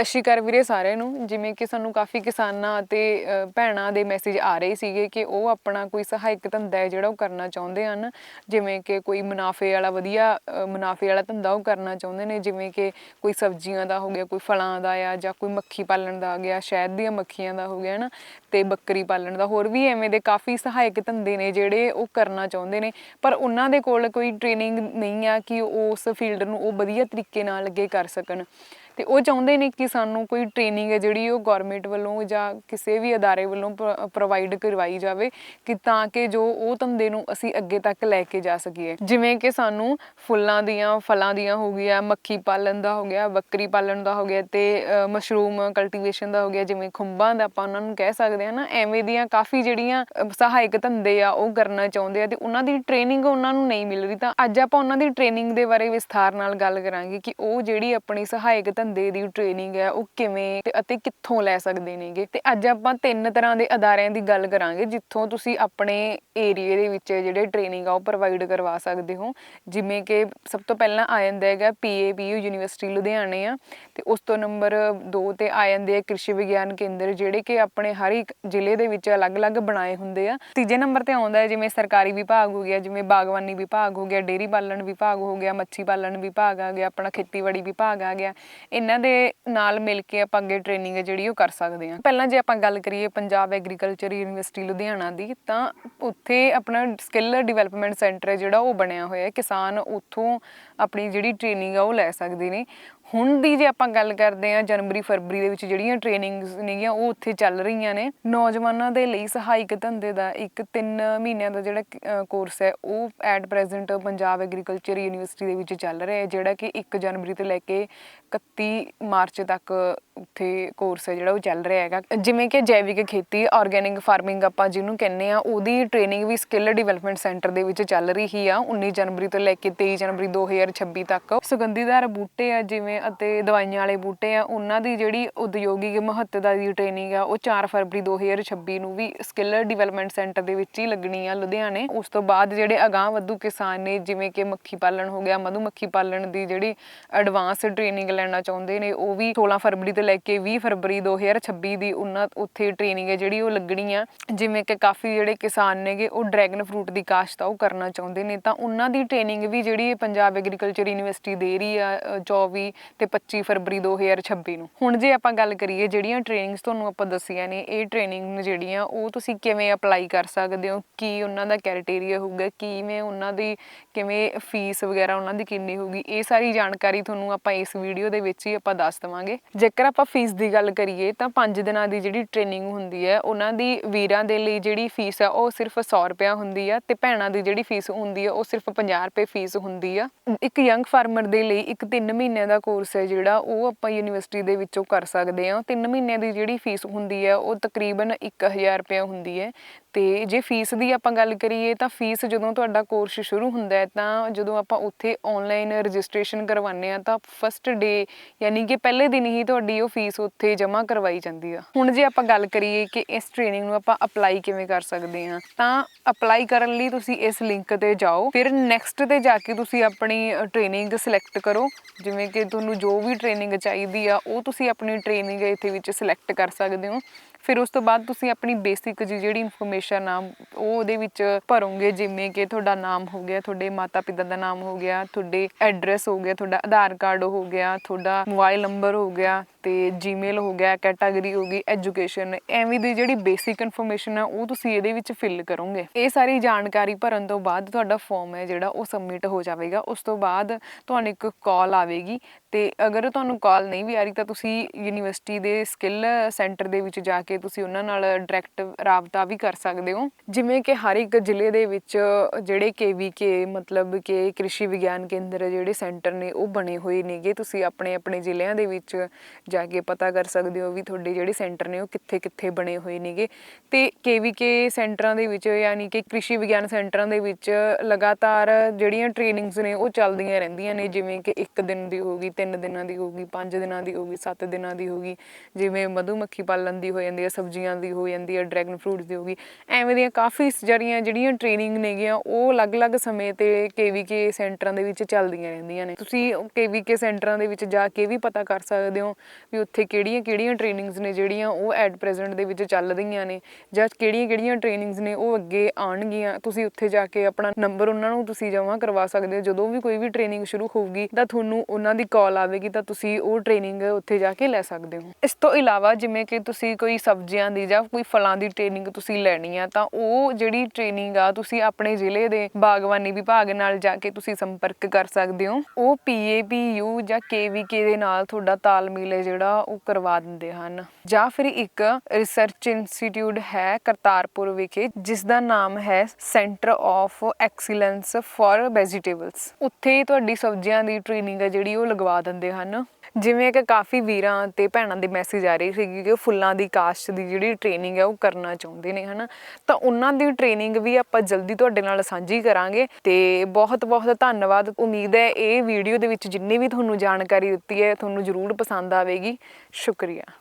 ਸਤਿ ਸ਼੍ਰੀ ਅਕਾਲ ਵੀਰੇ ਸਾਰਿਆਂ ਨੂੰ। ਜਿਵੇਂ ਕਿ ਸਾਨੂੰ ਕਾਫੀ ਕਿਸਾਨਾਂ ਅਤੇ ਭੈਣਾਂ ਦੇ ਮੈਸੇਜ ਆ ਰਹੇ ਸੀਗੇ ਕਿ ਉਹ ਆਪਣਾ ਕੋਈ ਸਹਾਇਕ ਧੰਦਾ ਹੈ ਜਿਹੜਾ ਉਹ ਕਰਨਾ ਚਾਹੁੰਦੇ ਹਨ। ਜਿਵੇਂ ਕਿ ਕੋਈ ਮੁਨਾਫੇ ਵਾਲਾ ਵਧੀਆ ਮੁਨਾਫੇ ਵਾਲਾ ਧੰਦਾ ਉਹ ਕਰਨਾ ਚਾਹੁੰਦੇ ਨੇ। ਜਿਵੇਂ ਕਿ ਕੋਈ ਸਬਜ਼ੀਆਂ ਦਾ ਹੋ ਗਿਆ, ਕੋਈ ਫਲਾਂ ਦਾ ਆ ਜਾਂ ਕੋਈ ਮੱਖੀ ਪਾਲਣ ਦਾ ਆ ਗਿਆ, ਸ਼ਹਿਦ ਦੀਆਂ ਮੱਖੀਆਂ ਦਾ ਹੋ ਗਿਆ ਨਾ ਤੇ ਬੱਕਰੀ ਪਾਲਣ ਦਾ। ਹੋਰ ਵੀ ਐਵੇਂ ਦੇ ਕਾਫੀ ਸਹਾਇਕ ਧੰਦੇ ਨੇ ਜਿਹੜੇ ਉਹ ਕਰਨਾ ਚਾਹੁੰਦੇ ਨੇ। ਪਰ ਉਹਨਾਂ ਦੇ ਕੋਲ ਕੋਈ ਟ੍ਰੇਨਿੰਗ ਨਹੀਂ ਆ ਕਿ ਉਹ ਉਸ ਫੀਲਡ ਨੂੰ ਉਹ ਵਧੀਆ ਤਰੀਕੇ ਨਾਲ ਅੱਗੇ ਕਰ ਸਕਣ। ਤੇ ਉਹ ਚਾਹੁੰਦੇ ਨੇ ਕਿ ਸਾਨੂੰ ਕੋਈ ਟ੍ਰੇਨਿੰਗ ਹੈ ਜਿਹੜੀ ਉਹ ਗਵਰਨਮੈਂਟ ਵੱਲੋਂ ਜਾਂ ਕਿਸੇ ਵੀ ਅਦਾਰੇ ਵੱਲੋਂ ਪ੍ਰੋਵਾਈਡ ਕਰਵਾਈ ਜਾਵੇ ਕਿ ਤਾਂ ਕਿ ਜੋ ਉਹ ਧੰਦੇ ਨੂੰ ਅਸੀਂ ਅੱਗੇ ਤੱਕ ਲੈ ਕੇ ਜਾ ਸਕੀਏ। ਜਿਵੇਂ ਕਿ ਸਾਨੂੰ ਫੁੱਲਾਂ ਦੀਆਂ, ਫਲਾਂ ਦੀਆਂ ਹੋ ਗਿਆ ਮੱਖੀ ਪਾਲਣ ਦਾ ਹੋ ਗਿਆ, ਬੱਕਰੀ ਪਾਲਣ ਦਾ ਹੋ ਗਿਆ ਤੇ ਮਸ਼ਰੂਮ ਕਲਟੀਵੇਸ਼ਨ ਦਾ ਹੋ ਗਿਆ, ਜਿਵੇਂ ਖੁੰਬਾਂ ਦਾ ਆਪਾਂ ਉਹਨਾਂ ਨੂੰ ਕਹਿ ਸਕਦੇ ਹਾਂ ਨਾ, ਐਵੇਂ ਦੀਆਂ ਕਾਫੀ ਜਿਹੜੀਆਂ ਸਹਾਇਕ ਧੰਦੇ ਆ ਉਹ ਕਰਨਾ ਚਾਹੁੰਦੇ ਆ ਤੇ ਉਹਨਾਂ ਦੀ ਟ੍ਰੇਨਿੰਗ ਉਹਨਾਂ ਨੂੰ ਨਹੀਂ ਮਿਲ ਰਹੀ ਤਾਂ ਅੱਜ ਆਪਾਂ ਉਹਨਾਂ ਦੀ ਟ੍ਰੇਨਿੰਗ ਦੇ ਬਾਰੇ ਵਿਸਥਾਰ ਨਾਲ ਗੱਲ ਕਰਾਂਗੇ ਕਿ ਉਹ ਜਿਹੜੀ ਆਪਣੀ ਸਹਾਇਕ ਧੰਦੇ ਦੀ ਟ੍ਰੇਨਿੰਗ ਹੈ, ਉਹ ਕਿਵੇਂ ਤੇ ਅਤੇ ਕਿੱਥੋਂ ਲੈ ਸਕਦੇ ਨੇਗੇ? ਤੇ ਅੱਜ ਆਪਾਂ ਤਿੰਨ ਤਰ੍ਹਾਂ ਦੇ ਅਦਾਰਿਆਂ ਦੀ ਗੱਲ ਕਰਾਂਗੇ, ਜਿੱਥੋਂ ਤੁਸੀਂ ਆਪਣੇ ਏਰੀਆ ਦੇ ਵਿੱਚ ਜਿਹੜੇ ਟ੍ਰੇਨਿੰਗ ਆ, ਉਹ ਪ੍ਰੋਵਾਈਡ ਕਰਵਾ ਸਕਦੇ ਹੋ। ਜਿਵੇਂ ਕਿ ਸਭ ਤੋਂ ਪਹਿਲਾਂ ਆ ਜਾਂਦਾ ਹੈਗਾ ਪੀਏਪੀਯੂ ਯੂਨੀਵਰਸਿਟੀ ਲੁਧਿਆਣੇ ਆ, ਤੇ ਉਸ ਤੋਂ ਨੰਬਰ 2 ਤੇ ਆ ਜਾਂਦੇ ਆ ਕ੍ਰਿਸ਼ੀ ਵਿਗਿਆਨ ਕੇਂਦਰ, ਜਿਹੜੇ ਕਿ ਆਪਣੇ ਹਰ ਇੱਕ ਜ਼ਿਲ੍ਹੇ ਦੇ ਵਿੱਚ ਅਲੱਗ-ਅਲੱਗ ਬਣਾਏ ਹੁੰਦੇ ਆ। ਤੀਜੇ ਨੰਬਰ ਤੇ ਆਉਂਦਾ ਹੈ ਜਿਵੇਂ ਸਰਕਾਰੀ ਵਿਭਾਗ ਹੋ ਗਿਆ, ਜਿਵੇਂ ਬਾਗਬਾਨੀ ਵਿਭਾਗ ਹੋ ਗਿਆ, ਡੇਅਰੀ ਪਾਲਣ ਵਿਭਾਗ ਹੋ ਗਿਆ, ਮੱਛੀ ਪਾਲਣ ਵਿਭਾਗ ਆ ਗਿਆ, ਆਪਣਾ ਖੇਤੀਬਾੜੀ ਵਿਭਾਗ ਆ ਗਿਆ। ਇਹਨਾਂ ਦੇ ਨਾਲ ਮਿਲ ਕੇ ਆਪਾਂ ਅੱਗੇ ਟ੍ਰੇਨਿੰਗ ਹੈ ਜਿਹੜੀ ਉਹ ਕਰ ਸਕਦੇ ਹਾਂ। ਪਹਿਲਾਂ ਜੇ ਆਪਾਂ ਗੱਲ ਕਰੀਏ ਪੰਜਾਬ ਐਗਰੀਕਲਚਰ ਯੂਨੀਵਰਸਿਟੀ ਲੁਧਿਆਣਾ ਦੀ, ਤਾਂ ਉੱਥੇ ਆਪਣਾ ਸਕਿੱਲ ਡਿਵੈਲਪਮੈਂਟ ਸੈਂਟਰ ਹੈ ਜਿਹੜਾ ਉਹ ਬਣਿਆ ਹੋਇਆ ਹੈ। ਕਿਸਾਨ ਉੱਥੋਂ ਆਪਣੀ ਜਿਹੜੀ ਟ੍ਰੇਨਿੰਗ ਆ ਉਹ ਲੈ ਸਕਦੇ ਨੇ। ਹੁਣ ਦੀ ਜੇ ਆਪਾਂ ਗੱਲ ਕਰਦੇ ਆ ਜਨਵਰੀ, ਫਰਵਰੀ ਦੇ ਵਿੱਚ ਜਿਹੜੀਆਂ ਟ੍ਰੇਨਿੰਗਸ ਨੇਗੀਆਂ, ਉਹ ਉੱਥੇ ਚੱਲ ਰਹੀਆਂ ਨੇ। ਨੌਜਵਾਨਾਂ ਦੇ ਲਈ ਸਹਾਇਕ ਧੰਦੇ ਦਾ ਇੱਕ 3 ਮਹੀਨਿਆਂ ਦਾ ਜਿਹੜਾ ਕੋਰਸ ਹੈ, ਉਹ at present Punjab agriculture university ਦੇ ਵਿੱਚ ਚੱਲ ਰਿਹਾ ਹੈ, ਜਿਹੜਾ ਕਿ 1 ਜਨਵਰੀ ਤੋਂ ਲੈ ਕੇ 31 ਮਾਰਚ ਤੱਕ ਉੱਥੇ ਕੋਰਸ ਹੈ ਜਿਹੜਾ ਉਹ ਚੱਲ ਰਿਹਾ ਹੈਗਾ। ਜਿਵੇਂ ਕਿ ਜੈਵਿਕ ਖੇਤੀ ਆਰਗੈਨਿਕ ਫਾਰਮਿੰਗ ਆਪਾਂ ਜਿਹਨੂੰ ਕਹਿੰਦੇ ਆ ਉਹਦੀ ਟ੍ਰੇਨਿੰਗ ਵੀ ਸਕਿੱਲ ਡਿਵੈਲਪਮੈਂਟ ਸੈਂਟਰ ਦੇ ਵਿੱਚ ਚੱਲ ਰਹੀ ਆ 19 ਜਨਵਰੀ ਤੋਂ ਲੈ ਕੇ 23 ਜਨਵਰੀ 2026 ਤੱਕ। ਸੁਗੰਧੀਦਾਰ ਬੂਟੇ ਆ ਜਿਵੇਂ ਅਤੇ ਦਵਾਈਆਂ ਵਾਲੇ ਬੂਟੇ ਆ, ਉਹਨਾਂ ਦੀ ਜਿਹੜੀ ਉਦਯੋਗਿਕ ਮਹੱਤਤਾ ਦੀ ਟ੍ਰੇਨਿੰਗ ਆ, ਉਹ 4 ਫਰਵਰੀ 2026 ਨੂੰ ਵੀ ਸਕਿੱਲ ਡਿਵੈਲਪਮੈਂਟ ਸੈਂਟਰ ਦੇ ਵਿੱਚ ਹੀ ਲੱਗਣੀ ਆ ਲੁਧਿਆਣੇ। ਉਸ ਤੋਂ ਬਾਅਦ ਜਿਹੜੇ ਅਗਾਂਹ ਵਧੂ ਕਿਸਾਨ ਨੇ, ਜਿਵੇਂ ਕਿ ਮੱਖੀ ਪਾਲਣ ਹੋ ਗਿਆ ਮਧੂ ਮੱਖੀ ਪਾਲਣ ਦੀ ਜਿਹੜੀ ਐਡਵਾਂਸ ਟ੍ਰੇਨਿੰਗ ਲੈਣਾ ਚਾਹੁੰਦੇ ਨੇ, ਉਹ ਵੀ 16 ਫਰਵਰੀ ਤੋਂ ਲੈ ਕੇ 20 ਫਰਵਰੀ 2026 ਦੀ ਉਹਨਾਂ ਉੱਥੇ ਟ੍ਰੇਨਿੰਗ ਹੈ ਜਿਹੜੀ ਉਹ ਲੱਗਣੀ ਆ। ਜਿਵੇਂ ਕਿ ਕਾਫੀ ਜਿਹੜੇ ਕਿਸਾਨ ਨੇਗੇ, ਉਹ ਡਰੈਗਨ ਫਰੂਟ ਦੀ ਕਾਸ਼ਤ ਆ, ਉਹ ਕਰਨਾ ਚਾਹੁੰਦੇ ਨੇ। ਤਾਂ ਉਹਨਾਂ ਦੀ ਟ੍ਰੇਨਿੰਗ ਵੀ ਜਿਹੜੀ ਪੰਜਾਬ ਐਗਰੀਕਲਚਰ ਯੂਨੀਵਰਸਿਟੀ ਦੇ ਰਹੀ ਆ 24 ਤੇ 25 ਫਰਵਰੀ 2026 ਨੂੰ। ਹੁਣ ਜੇ ਆਪਾਂ ਗੱਲ ਕਰੀਏ ਜਿਹੜੀਆਂ ਟ੍ਰੇਨਿੰਗਸ ਤੁਹਾਨੂੰ ਆਪਾਂ ਦੱਸੀਆਂ ਨੇ, ਇਹ ਟ੍ਰੇਨਿੰਗ ਜਿਹੜੀਆਂ, ਉਹ ਤੁਸੀਂ ਕਿਵੇਂ ਅਪਲਾਈ ਕਰ ਸਕਦੇ ਹੋ? ਕੀ ਉਹਨਾਂ ਦਾ ਕ੍ਰਾਈਟੇਰੀਆ ਹੋਊਗਾ? ਕਿਵੇਂ ਉਹਨਾਂ ਦੀ, ਕਿਵੇਂ ਫੀਸ ਵਗੈਰਾ ਉਹਨਾਂ ਦੀ ਕਿੰਨੀ ਹੋਊਗੀ? ਇਹ ਸਾਰੀ ਜਾਣਕਾਰੀ ਤੁਹਾਨੂੰ ਆਪਾਂ ਇਸ ਵੀਡੀਓ ਦੇ ਵਿੱਚ ਹੀ ਆਪਾਂ ਦੱਸ ਦਵਾਂਗੇ। ਜੇਕਰ ਆਪਾਂ ਫੀਸ ਦੀ ਗੱਲ ਕਰੀਏ ਤਾਂ 5 ਦਿਨਾਂ ਦੀ ਜਿਹੜੀ ਟ੍ਰੇਨਿੰਗ ਹੁੰਦੀ ਹੈ, ਉਹਨਾਂ ਦੀ ਵੀਰਾਂ ਦੇ ਲਈ ਜਿਹੜੀ ਫੀਸ ਹੈ ਉਹ ਸਿਰਫ 100 ਰੁਪਿਆ ਹੁੰਦੀ ਆ ਤੇ ਭੈਣਾਂ ਦੀ ਜਿਹੜੀ ਫੀਸ ਹੁੰਦੀ ਹੈ ਉਹ ਸਿਰਫ 50 ਰੁਪਏ ਫੀਸ ਹੁੰਦੀ ਆ। ਇੱਕ ਯੰਗ ਫਾਰਮਰ ਦੇ ਲਈ ਇੱਕ 3 ਮਹੀਨਿਆਂ ਦਾ ਕੋਰਸ ਹੈ ਜਿਹੜਾ, ਉਹ ਆਪਾਂ ਯੂਨੀਵਰਸਿਟੀ ਦੇ ਵਿੱਚੋਂ ਕਰ ਸਕਦੇ ਹਾਂ। 3 ਮਹੀਨਿਆਂ ਦੀ ਜਿਹੜੀ ਫੀਸ ਹੁੰਦੀ ਹੈ ਉਹ ਤਕਰੀਬਨ 1000 ਰੁਪਏ ਹੁੰਦੀ ਹੈ ਤੇ ਜੇ ਫੀਸ ਦੀ ਆਪਾਂ ਗੱਲ ਕਰੀਏ ਤਾਂ ਫੀਸ ਜਦੋਂ ਤੁਹਾਡਾ ਕੋਰਸ ਸ਼ੁਰੂ ਹੁੰਦਾ ਹੈ ਤਾਂ ਜਦੋਂ ਆਪਾਂ ਉੱਥੇ ਆਨਲਾਈਨ ਰਜਿਸਟ੍ਰੇਸ਼ਨ ਕਰਵਾਉਂਦੇ ਆ ਤਾਂ ਫਸਟ ਡੇ ਯਾਨੀ ਕਿ ਪਹਿਲੇ ਦਿਨ ਹੀ ਤੁਹਾਡੀ ਉਹ ਫੀਸ ਉੱਥੇ ਜਮ੍ਹਾਂ ਕਰਵਾਈ ਜਾਂਦੀ ਆ। ਹੁਣ ਜੇ ਆਪਾਂ ਗੱਲ ਕਰੀਏ ਕਿ ਇਸ ਟ੍ਰੇਨਿੰਗ ਨੂੰ ਆਪਾਂ ਅਪਲਾਈ ਕਿਵੇਂ ਕਰ ਸਕਦੇ ਹਾਂ, ਤਾਂ ਅਪਲਾਈ ਕਰਨ ਲਈ ਤੁਸੀਂ ਇਸ ਲਿੰਕ ਤੇ ਜਾਓ। ਫਿਰ ਨੈਕਸਟ ਤੇ ਜਾ ਕੇ ਤੁਸੀਂ ਆਪਣੀ ਟ੍ਰੇਨਿੰਗ ਸਿਲੈਕਟ ਕਰੋ। ਜਿਵੇਂ ਕਿ ਤੁਹਾਨੂੰ ਜੋ ਵੀ ਟ੍ਰੇਨਿੰਗ ਚਾਹੀਦੀ ਆ, ਉਹ ਤੁਸੀਂ ਆਪਣੀ ਟ੍ਰੇਨਿੰਗ ਇੱਥੇ ਵਿੱਚ ਸਿਲੈਕਟ ਕਰ ਸਕਦੇ ਹੋ। ਫਿਰ ਉਸ ਤੋਂ ਬਾਅਦ ਤੁਸੀਂ ਆਪਣੀ ਬੇਸਿਕ ਜਿਹੜੀ ਇਨਫੋਰਮੇਸ਼ਨ ਆ, ਉਹ ਉਹਦੇ ਵਿੱਚ ਭਰੋਗੇ, ਜਿਵੇਂ ਕਿ ਤੁਹਾਡਾ ਨਾਮ ਹੋ ਗਿਆ, ਤੁਹਾਡੇ ਮਾਤਾ ਪਿਤਾ ਦਾ ਨਾਮ ਹੋ ਗਿਆ, ਤੁਹਾਡੇ ਐਡਰੈਸ ਹੋ ਗਿਆ, ਤੁਹਾਡਾ ਆਧਾਰ ਕਾਰਡ ਹੋ ਗਿਆ, ਤੁਹਾਡਾ ਮੋਬਾਈਲ ਨੰਬਰ ਹੋ ਗਿਆ ਤੇ ਜੀਮੇਲ ਹੋ ਗਿਆ ਕੈਟਾਗਰੀ ਹੋ ਗਈ ਐਜੂਕੇਸ਼ਨ ਐਵੇਂ ਦੀ ਜਿਹੜੀ ਬੇਸਿਕ ਇਨਫੋਰਮੇਸ਼ਨ ਆ, ਉਹ ਤੁਸੀਂ ਇਹਦੇ ਵਿੱਚ ਫਿਲ ਕਰੋਗੇ। ਇਹ ਸਾਰੀ ਜਾਣਕਾਰੀ ਭਰਨ ਤੋਂ ਬਾਅਦ ਤੁਹਾਡਾ ਫਾਰਮ ਹੈ ਜਿਹੜਾ, ਉਹ ਸਬਮਿਟ ਹੋ ਜਾਵੇਗਾ। ਉਸ ਤੋਂ ਬਾਅਦ ਤੁਹਾਨੂੰ ਇੱਕ ਕਾਲ ਆਵੇਗੀ ਤੇ ਅਗਰ ਤੁਹਾਨੂੰ ਕਾਲ ਨਹੀਂ ਵੀ ਆ ਰਹੀ, ਤਾਂ ਤੁਸੀਂ ਯੂਨੀਵਰਸਿਟੀ ਦੇ ਸਕਿੱਲ ਸੈਂਟਰ ਦੇ ਵਿੱਚ ਜਾ ਕੇ ਤੁਸੀਂ ਉਹਨਾਂ ਨਾਲ ਡਾਇਰੈਕਟ ਰਾਬਤਾ ਵੀ ਕਰ ਸਕਦੇ ਹੋ। ਜਿਵੇਂ ਕਿ ਹਰ ਇੱਕ ਜ਼ਿਲ੍ਹੇ ਦੇ ਵਿੱਚ ਜਿਹੜੇ ਕੇਵੀਕੇ ਮਤਲਬ ਕਿ ਕ੍ਰਿਸ਼ੀ ਵਿਗਿਆਨ ਕੇਂਦਰ ਜਿਹੜੇ ਸੈਂਟਰ ਨੇ, ਉਹ ਬਣੇ ਹੋਏ ਨੇਗੇ। ਤੁਸੀਂ ਆਪਣੇ ਆਪਣੇ ਜ਼ਿਲ੍ਹਿਆਂ ਦੇ ਵਿੱਚ ਜਾ ਕੇ ਪਤਾ ਕਰ ਸਕਦੇ ਹੋ ਵੀ ਤੁਹਾਡੇ ਜਿਹੜੇ ਸੈਂਟਰ ਨੇ, ਉਹ ਕਿੱਥੇ ਕਿੱਥੇ ਬਣੇ ਹੋਏ ਨੇਗੇ। ਤੇ ਕੇਵੀਕੇ ਸੈਂਟਰਾਂ ਦੇ ਵਿੱਚ, ਯਾਨੀ ਕਿ ਕ੍ਰਿਸ਼ੀ ਵਿਗਿਆਨ ਸੈਂਟਰਾਂ ਦੇ ਵਿੱਚ ਲਗਾਤਾਰ ਜਿਹੜੀਆਂ ਟ੍ਰੇਨਿੰਗਸ ਨੇ, ਉਹ ਚੱਲਦੀਆਂ ਰਹਿੰਦੀਆਂ ਨੇ। ਜਿਵੇਂ ਕਿ ਇੱਕ ਦਿਨ ਦੀ ਹੋਗੀ ਤਿੰਨ ਦਿਨਾਂ ਦੀ ਹੋਗੀ ਪੰਜ ਦਿਨਾਂ ਦੀ ਹੋਗੀ ਸੱਤ ਦਿਨਾਂ ਦੀ ਹੋਗੀ ਜਿਵੇਂ ਮਧੂ ਮੱਖੀ ਪਾਲਣ ਦੀ ਹੋ ਜਾਂਦੀ ਹੈ ਸਬਜ਼ੀਆਂ ਦੀ ਹੋ ਜਾਂਦੀ ਹੈ ਡਰੈਗਨ ਫਰੂਟਸ ਦੀ ਹੋਗੀ ਐਵੇਂ ਦੀਆਂ ਕਾਫੀ ਜਿਹੜੀਆਂ ਜਿਹੜੀਆਂ ਟ੍ਰੇਨਿੰਗ ਨੇਗੀਆਂ, ਉਹ ਅਲੱਗ-ਅਲੱਗ ਸਮੇਂ ਤੇ ਕੇਵੀਕੇ ਸੈਂਟਰਾਂ ਦੇ ਵਿੱਚ ਚੱਲਦੀਆਂ ਰਹਿੰਦੀਆਂ ਨੇ। ਤੁਸੀਂ ਕੇਵੀਕੇ ਸੈਂਟਰਾਂ ਦੇ ਵਿੱਚ ਜਾ ਕੇ ਵੀ ਪਤਾ ਕਰ ਸਕਦੇ ਹੋ ਵੀ ਉੱਥੇ ਕਿਹੜੀਆਂ-ਕਿਹੜੀਆਂ ਟ੍ਰੇਨਿੰਗਸ ਨੇ ਜਿਹੜੀਆਂ ਉਹ ਐਟ ਪ੍ਰੈਜ਼ੈਂਟ ਦੇ ਵਿੱਚ ਚੱਲ ਰਹੀਆਂ ਨੇ ਜਾਂ ਕਿਹੜੀਆਂ-ਕਿਹੜੀਆਂ ਟ੍ਰੇਨਿੰਗਸ ਨੇ ਉਹ ਅੱਗੇ ਆਉਣਗੀਆਂ। ਤੁਸੀਂ ਉੱਥੇ ਜਾ ਕੇ ਆਪਣਾ ਨੰਬਰ ਉਹਨਾਂ ਨੂੰ ਤੁਸੀਂ ਜਮ੍ਹਾਂ ਕਰਵਾ ਸਕਦੇ ਹੋ। ਜਦੋਂ ਵੀ ਕੋਈ ਵੀ ਟ੍ਰੇਨਿੰਗ ਸ਼ੁਰੂ ਹੋਊਗੀ ਤਾਂ ਤੁਹਾਨੂੰ ਉਹਨਾਂ ਦੀ ਕਾਲ ਆਵੇਗੀ ਤਾਂ ਤੁਸੀਂ ਉਹ ਟ੍ਰੇਨਿੰਗ ਉੱਥੇ ਜਾ ਕੇ ਲੈ ਸਕਦੇ ਹੋ। ਇਸ ਤੋਂ ਇਲਾਵਾ ਜਿਵੇਂ ਕਿ ਤੁਸੀਂ ਕੋਈ ਸਬਜ਼ੀਆਂ ਦੀ ਜਾਂ ਕੋਈ ਫਲਾਂ ਦੀ ਟ੍ਰੇਨਿੰਗ ਤੁਸੀਂ ਲੈਣੀ ਆ, ਤਾਂ ਉਹ ਜਿਹੜੀ ਟ੍ਰੇਨਿੰਗ ਆ, ਤੁਸੀਂ ਆਪਣੇ ਜ਼ਿਲ੍ਹੇ ਦੇ ਬਾਗਬਾਨੀ ਵਿਭਾਗ ਨਾਲ ਜਾ ਕੇ ਤੁਸੀਂ ਸੰਪਰਕ ਕਰ ਸਕਦੇ ਹੋ। ਉਹ PAPU ਜਾਂ KVK ਦੇ ਨਾਲ ਤੁਹਾਡਾ ਤਾਲਮੇਲ ਹੈ ਜਿਹੜਾ ਉਹ ਕਰਵਾ ਦਿੰਦੇ ਹਨ। ਜਾਂ ਫਿਰ ਇੱਕ ਰਿਸਰਚ ਇੰਸਟੀਚਿਊਟ ਹੈ ਕਰਤਾਰਪੁਰ ਵਿਖੇ ਜਿਸ ਦਾ ਨਾਮ ਹੈ centre of excellence for vegetables ਉੱਥੇ ਤੁਹਾਡੀ ਸਬਜ਼ੀਆਂ ਦੀ ਟ੍ਰੇਨਿੰਗ ਹੈ ਜਿਹੜੀ ਉਹ ਲਗਵਾ ਦਿੰਦੇ ਹਨ। ਜਿਵੇਂ ਕਿ ਕਾਫੀ ਵੀਰਾਂ ਤੇ ਭੈਣਾਂ ਦੇ ਮੈਸੇਜ ਆ ਰਹੇ ਸੀਗੇ ਕਿ ਫੁੱਲਾਂ ਦੀ ਕਾਸ਼ਤ ਦੀ ਜਿਹੜੀ ਟ੍ਰੇਨਿੰਗ ਹੈ ਉਹ ਕਰਨਾ ਚਾਹੁੰਦੇ ਨੇ, ਹਨਾ? ਤਾਂ ਉਹਨਾਂ ਦੀ ਟ੍ਰੇਨਿੰਗ ਵੀ ਆਪਾਂ ਜਲਦੀ ਤੁਹਾਡੇ ਨਾਲ ਸਾਂਝੀ ਕਰਾਂਗੇ ਤੇ ਬਹੁਤ ਬਹੁਤ ਧੰਨਵਾਦ। ਉਮੀਦ ਹੈ ਇਹ ਵੀਡੀਓ ਦੇ ਵਿੱਚ ਜਿੰਨੀ ਵੀ ਤੁਹਾਨੂੰ ਜਾਣਕਾਰੀ ਦਿੱਤੀ ਹੈ, ਤੁਹਾਨੂੰ ਜ਼ਰੂਰ ਪਸੰਦ ਆਵੇਗੀ। ਸ਼ੁਕਰੀਆ।